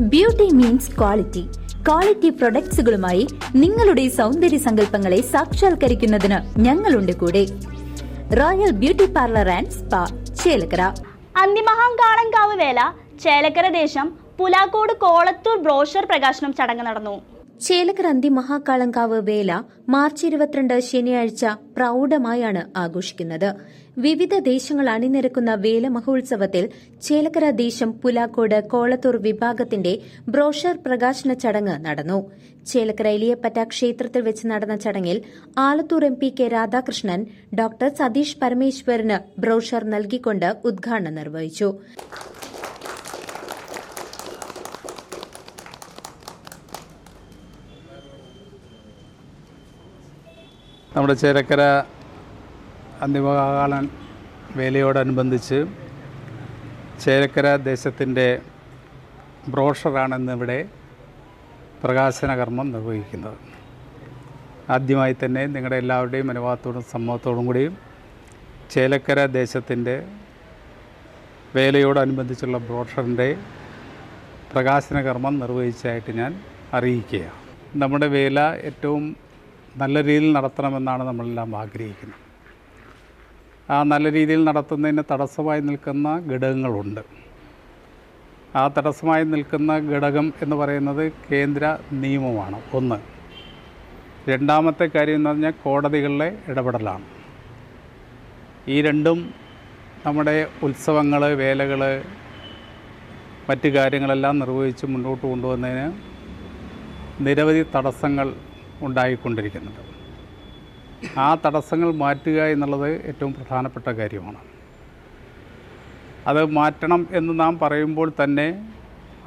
Beauty means quality quality പ്രൊഡക്ട്സുകളുമായി നിങ്ങളുടെ സൗന്ദര്യ സങ്കല്പങ്ങളെ സാക്ഷാത്കരിക്കുന്നതിന് ഞങ്ങളുണ്ട് കൂടെ. Royal beauty parlour and spa Chelakkara. Anthimahakalankavu Vela Chelakkara ദേശം പുലാക്കോട് കോളത്തൂർ ബ്രോഷർ പ്രകാശനം ചടങ്ങ് നടന്നു. ചേലക്കര അന്തി മഹാകാളങ്കാവ് വേല മാർച്ച് ഇരുപത്തിരണ്ട് ശനിയാഴ്ച പ്രൌഢമായാണ് ആഘോഷിക്കുന്നത്. വിവിധ ദേശങ്ങൾ അണിനിരക്കുന്ന വേല മഹോത്സവത്തിൽ ചേലക്കര ദേശം പുലാക്കോട് കോളത്തൂർ വിഭാഗത്തിന്റെ ബ്രോഷർ പ്രകാശന ചടങ്ങ് നടന്നു. ചേലക്കര എലിയപ്പറ്റ ക്ഷേത്രത്തിൽ വെച്ച് നടന്ന ചടങ്ങിൽ Alathur M P K Radhakrishnan doctor Satheesh പരമേശ്വരന് ബ്രോഷർ നൽകിക്കൊണ്ട് ഉദ്ഘാടനം നിർവഹിച്ചു. നമ്മുടെ ചേരക്കര അന്തിമകാലൻ വേലയോടനുബന്ധിച്ച് ചേരക്കര ദേശത്തിന്റെ ബ്രോഷറാണെന്നിവിടെ പ്രകാശന കർമ്മം നിർവഹിക്കുന്നത്. ആദ്യമായി തന്നെ നിങ്ങളുടെ എല്ലാവരുടെയും അനുവാദത്തോടും സമ്മതത്തോടും കൂടിയും ചേലക്കര ദേശത്തിന്റെ വേലയോടനുബന്ധിച്ചുള്ള ബ്രോഷറിന്റെ പ്രകാശന കർമ്മം നിർവഹിച്ചതായിട്ട് ഞാൻ അറിയിക്കുകയാണ്. നമ്മുടെ വേല ഏറ്റവും നല്ല രീതിയിൽ നടത്തണമെന്നാണ് നമ്മളെല്ലാം ആഗ്രഹിക്കുന്നത്. ആ നല്ല രീതിയിൽ നടത്തുന്നതിന് തടസ്സമായി നിൽക്കുന്ന ഘടകങ്ങളുണ്ട്. ആ തടസ്സമായി നിൽക്കുന്ന ഘടകം എന്ന് പറയുന്നത് കേന്ദ്ര നിയമമാണ്. ഒന്ന് രണ്ടാമത്തെ കാര്യം എന്ന് പറഞ്ഞാൽ കോടതികളിലെ ഇടപെടലാണ്. ഈ രണ്ടും നമ്മുടെ ഉത്സവങ്ങൾ വേലകൾ മറ്റു കാര്യങ്ങളെല്ലാം നിർവഹിച്ച് മുന്നോട്ട് കൊണ്ടുവന്നതിന് നിരവധി തടസ്സങ്ങൾ ഉണ്ടായിക്കൊണ്ടിരിക്കുന്നുണ്ട് ആ തടസ്സങ്ങൾ മാറ്റുക എന്നുള്ളത് ഏറ്റവും പ്രധാനപ്പെട്ട കാര്യമാണ്. അത് മാറ്റണം എന്ന് നാം പറയുമ്പോൾ തന്നെ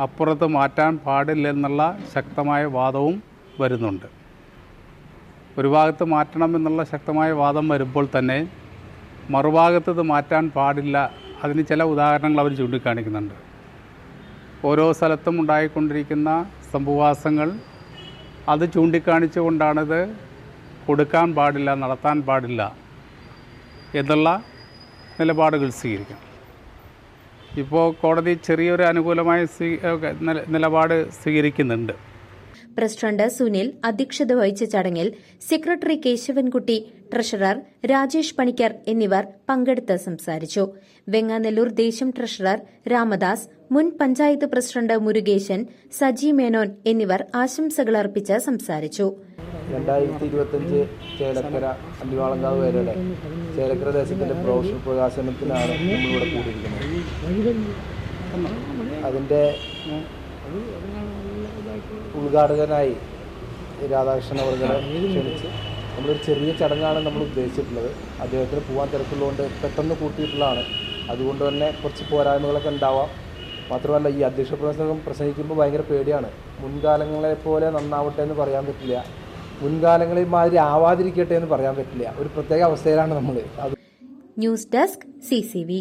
അപ്പുറത്ത് മാറ്റാൻ പാടില്ലെന്നുള്ള ശക്തമായ വാദവും വരുന്നുണ്ട്. ഒരു ഭാഗത്ത് മാറ്റണം എന്നുള്ള ശക്തമായ വാദം വരുമ്പോൾ തന്നെ മറുഭാഗത്ത് ഇത് മാറ്റാൻ പാടില്ല. അതിന് ചില ഉദാഹരണങ്ങൾ അവർ ചൂണ്ടിക്കാണിക്കുന്നുണ്ട്. ഓരോ സ്ഥലത്തും ഉണ്ടായിക്കൊണ്ടിരിക്കുന്ന സംഭവാസങ്ങൾ അത് ചൂണ്ടിക്കാണിച്ചുകൊണ്ടാണിത് കൊടുക്കാൻ പാടില്ല നടത്താൻ പാടില്ല എന്നുള്ള നിലപാടുകൾ സ്വീകരിക്കണം. ഇപ്പോൾ കോടതി ചെറിയൊരു അനുകൂലമായ സ്വീ- നിലപാട് സ്വീകരിക്കുന്നുണ്ട്. പ്രസിഡന്റ് സുനിൽ അധ്യക്ഷത വഹിച്ച ചടങ്ങിൽ സെക്രട്ടറി കേശവൻകുട്ടി ട്രഷറർ രാജേഷ് പണിക്കർ എന്നിവർ പങ്കെടുത്ത് സംസാരിച്ചു. വെങ്ങാനെല്ലൂർ ദേശം ട്രഷറർ രാമദാസ് മുൻ പഞ്ചായത്ത് പ്രസിഡന്റ് മുരുകേശൻ സജി മേനോൻ എന്നിവർ ആശംസകൾ അർപ്പിച്ച് സംസാരിച്ചു. ഇരുപത്തഞ്ച് ചേലക്കര ചേലക്കര കൂടിയിരിക്കുന്നത്. ഉദ്ഘാടകനായി രാധാകൃഷ്ണൻ അവർകളെ ക്ഷണിച്ച് നമ്മളൊരു ചെറിയ ചടങ്ങാണ് നമ്മൾ ഉദ്ദേശിച്ചിട്ടുള്ളത്. അദ്ദേഹത്തിന് പോകാൻ തിരക്കുള്ളതുകൊണ്ട് പെട്ടെന്ന് കൂട്ടിയിട്ടുള്ളതാണ്. അതുകൊണ്ട് തന്നെ കുറച്ച് പോരായ്മകളൊക്കെ ഉണ്ടാവാം. മാത്രമല്ല ഈ അധ്യക്ഷ പ്രസംഗം പ്രസംഗിക്കുമ്പോൾ ഭയങ്കര പേടിയാണ്. മുൻകാലങ്ങളെ പോലെ നന്നാവട്ടെ എന്ന് പറയാൻ പറ്റില്ല. മുൻകാലങ്ങളിൽ മാതിരി ആവാതിരിക്കട്ടെ എന്ന് പറയാൻ പറ്റില്ല. ഒരു പ്രത്യേക അവസ്ഥയിലാണ് നമ്മൾ ന്യൂസ് ഡെസ്ക് സിസിവി